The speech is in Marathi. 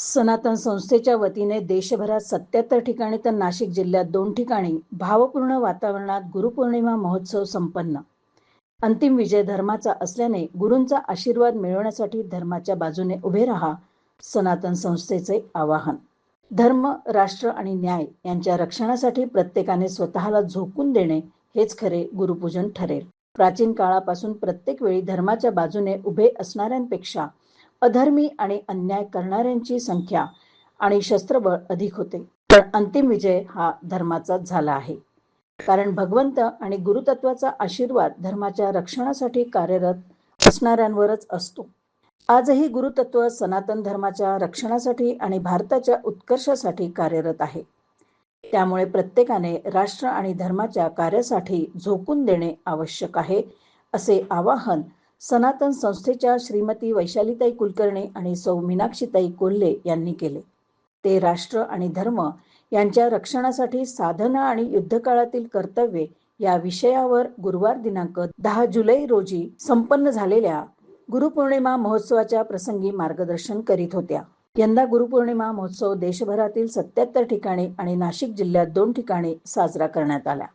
सनातन संस्थेच्या वतीने देशभरात सत्याहत्तर ठिकाणी तर नाशिक जिल्ह्यात दोन ठिकाणी भावपूर्ण वातावरणात गुरुपौर्णिमा महोत्सव संपन्न. अंतिम विजय धर्माचा असल्याने गुरूंचा आशीर्वाद मिळवण्यासाठी धर्माच्या बाजूने उभे राहा सनातन संस्थेचे आवाहन. धर्म राष्ट्र आणि न्याय यांच्या रक्षणासाठी प्रत्येकाने स्वतःला झोकून देणे हेच खरे गुरुपूजन ठरेल. प्राचीन काळापासून प्रत्येक वेळी धर्माच्या बाजूने उभे असणाऱ्यांपेक्षा अधर्मी आणि अन्याय करणाऱ्यांची संख्या आणि शस्त्रबळ अधिक होते. पण अंतिम विजय हा धर्माचाच झाला आहे. कारण भगवंत आणि गुरुतत्वाचा आशीर्वाद धर्माच्या रक्षणासाठी कार्यरत असणाऱ्यांवरच असतो. आजही गुरुतत्व सनातन धर्माच्या रक्षणासाठी आणि भारताच्या उत्कर्षासाठी कार्यरत आहे. त्यामुळे प्रत्येकाने राष्ट्र आणि धर्माच्या कार्यासाठी झोकून देणे आवश्यक आहे असे आवाहन सनातन संस्थेच्या श्रीमती वैशालीताई कुलकर्णी आणि सौ मीनाक्षीताई कोल्हे यांनी केले. ते राष्ट्र आणि धर्म यांच्या रक्षणासाठी साधना आणि युद्धकाळातील कर्तव्ये या विषयावर गुरुवार दिनांक दहा जुलै रोजी संपन्न झालेल्या गुरुपौर्णिमा महोत्सवाच्या प्रसंगी मार्गदर्शन करीत होत्या. यंदा गुरुपौर्णिमा महोत्सव देशभरातील सत्याहत्तर ठिकाणी आणि नाशिक जिल्ह्यात दोन ठिकाणी साजरा करण्यात आला.